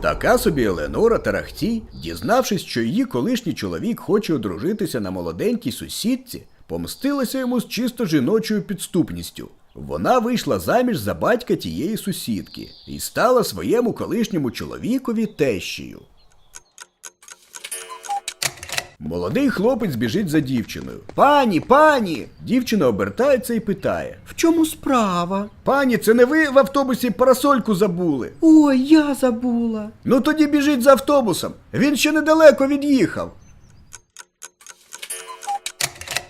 Така собі Еленора Тарахтій, дізнавшись, що її колишній чоловік хоче одружитися на молоденькій сусідці, помстилася йому з чисто жіночою підступністю. Вона вийшла заміж за батька тієї сусідки і стала своєму колишньому чоловікові тещею. Молодий хлопець біжить за дівчиною. Пані, пані! Дівчина обертається і питає: В чому справа? Пані, це не ви в автобусі парасольку забули? Ой, я забула. Ну тоді біжіть за автобусом. Він ще недалеко від'їхав.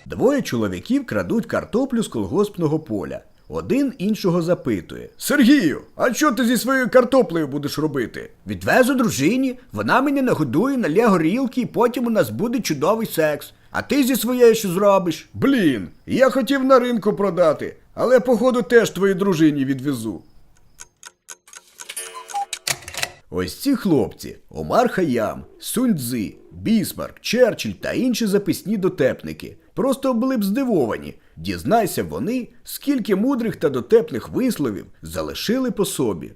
Двоє чоловіків крадуть картоплю з колгоспного поля. Один іншого запитує: Сергію, а що ти зі своєю картоплею будеш робити? Відвезу дружині, вона мене нагодує, налє горілки, і потім у нас буде чудовий секс. А ти зі своєю що зробиш? Блін, я хотів на ринку продати, але походу теж твоїй дружині відвезу. Ось ці хлопці Омар Хаям, Сунь Цзи, Бісмарк, Черчилль та інші записні дотепники просто були б здивовані. Дізнайся вони, скільки мудрих та дотепних висловів залишили по собі.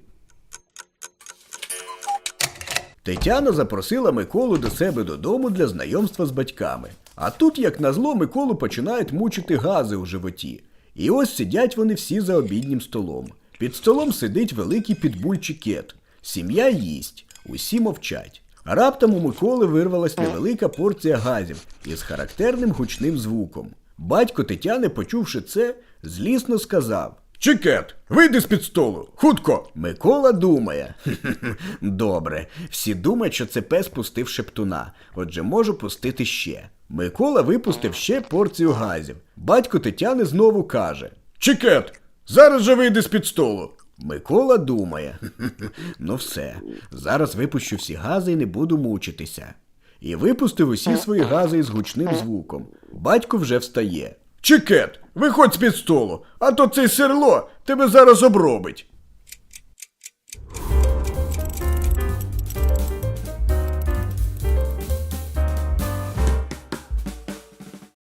Тетяна запросила Миколу до себе додому для знайомства з батьками. А тут, як назло, Миколу починають мучити гази у животі. І ось сидять вони всі за обіднім столом. Під столом сидить великий підбульчий кет. Сім'я їсть, усі мовчать. Раптом у Миколи вирвалась невелика порція газів із характерним гучним звуком. Батько Тетяни, почувши це, злісно сказав: Чекет, вийди з під столу, хутко. Микола думає. Добре, всі думають, що це пес пустив шептуна, отже, можу пустити ще. Микола випустив ще порцію газів. Батько Тетяни знову каже: Чекет, зараз же вийди з під столу. Микола думає: ну все, зараз випущу всі гази і не буду мучитися. І випустив усі свої гази із гучним звуком. Батько вже встає. Чекет, виходь з під столу, а то цей серло тебе зараз обробить.